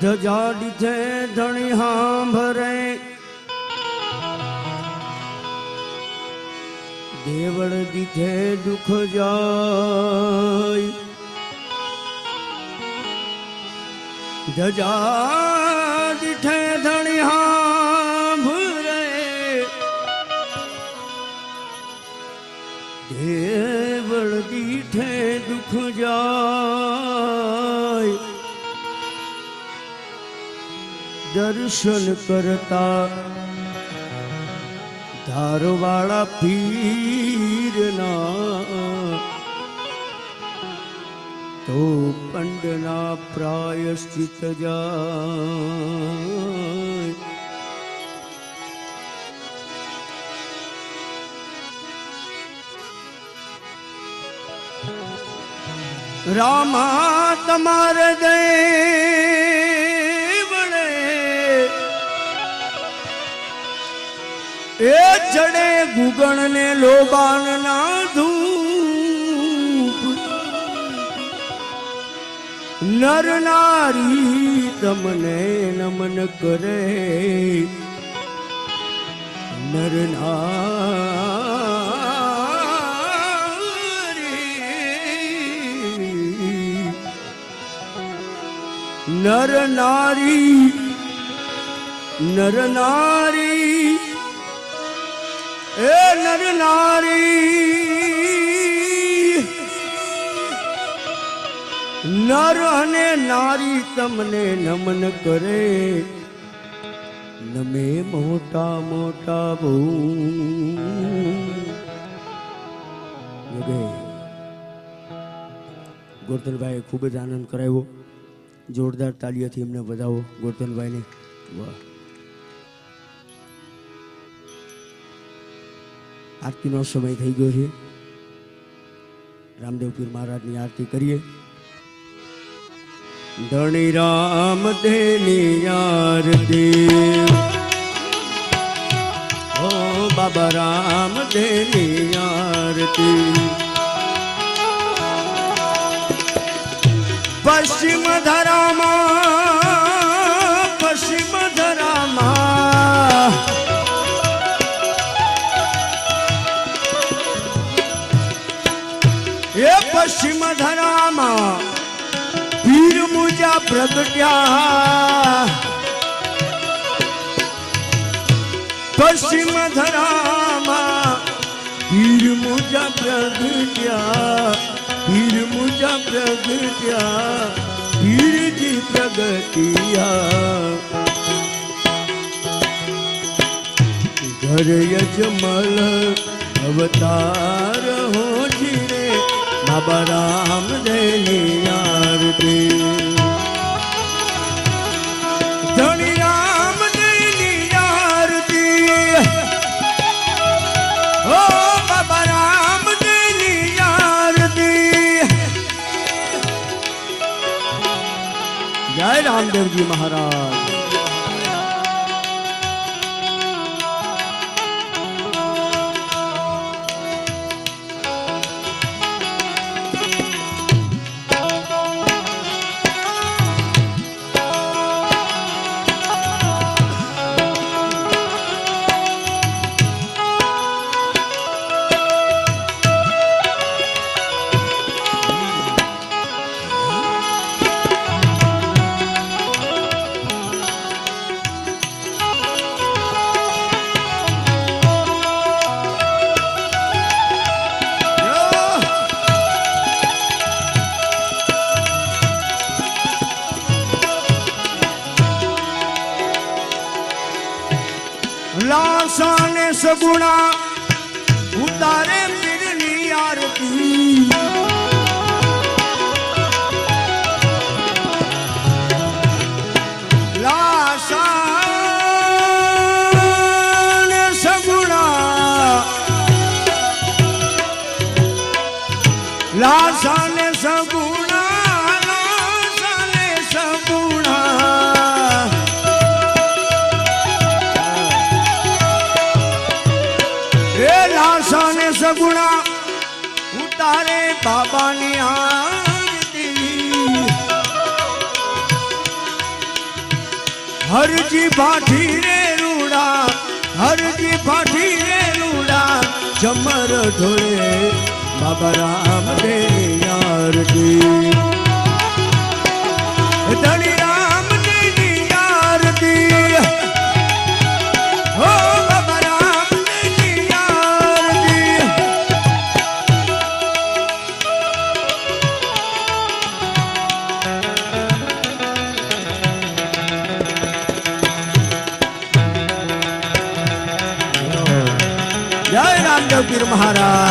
ધજાડી છે ધણી હાંભરે. દેવળ દીધે દુઃખ જાય. ધજા દીઠે ધણી હાંભરે. દેવળ દીઠે દુઃખ જાય. દર્શન કરતા ધારવાળા પીરના તો પંડના પ્રાયશ્ચિત જાય. રામા તમારે દેવળે એ જડે ગુગણ ને લોબાન ના ધૂપ. નર નારી તમને નમન કરે. નર નારી નર નારી નર એ નર નારી. નર અને નારી તમને નમન કરે. નમે મોટા મોટા બહુ. ગોરધનભાઈએ ખૂબ જ આનંદ કરાવ્યો. જોરદાર તાલીઓથી એમને વધાવો. ગોરધનભાઈને વાહ. આરતીનો સમય થઈ ગયો છે. રામદેવ મહારાજની આરતી કરીએ. ધણી રામ દેની આરતી. ઓ બાબા રામ દેની આરતી. પશ્ચિમ ધરામાં પ્રગટ્યા પશ્ચિમ ધરામાં પીર મુજા પ્રગટ્યા પીર મુજા પ્રગટ્યા પીરજી પ્રગટિયા. ઘર યજમલ અવતાર હો જીરે બાબા રામ દેની રામદેવજી મહારાજ. કૈલાસ ને સગુણા ઉતારે પીરની આરતી. લાસા ને સગુણા બાબાની આરતી. હરજી ભાઠી રે રૂડા, હરજી ભાઠી રે રૂડા, જમર ઢોળે બાબા રામ રે આરતી Nara.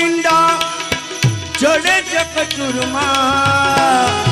મીંડા ચડે ચકચુરમાં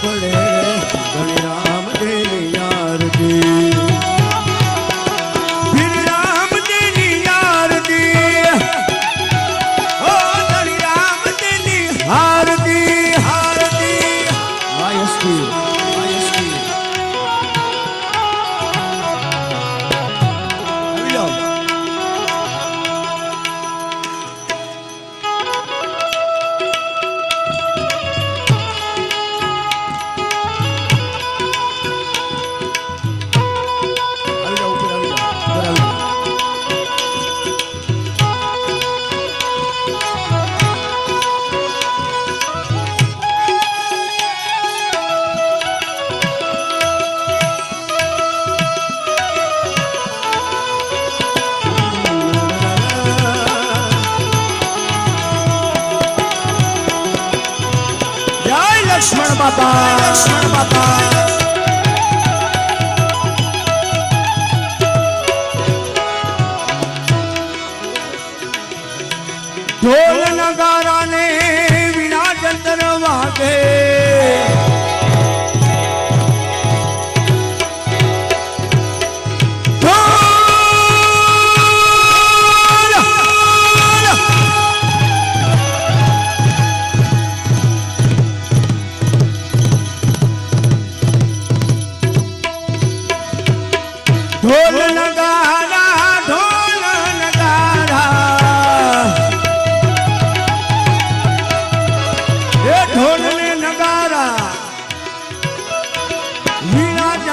પડે ગણ્યા. মাতা মাতা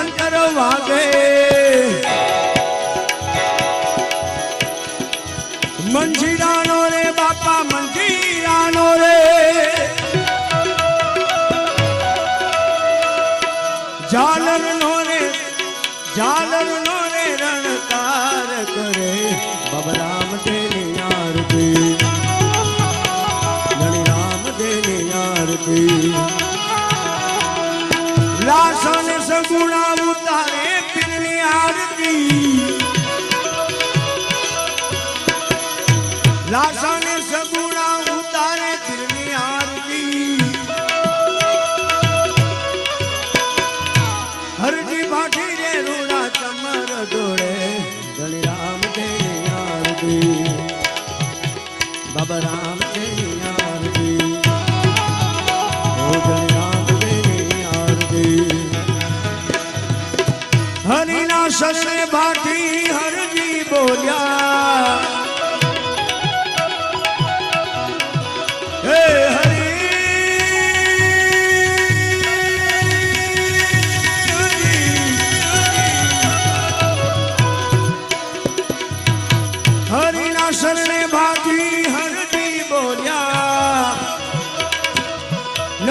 અંતર વાગે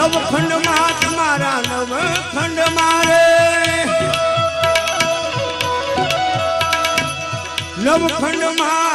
નવખંડમાં તમારા નવખંડ મારે. નવખંડ નિશાન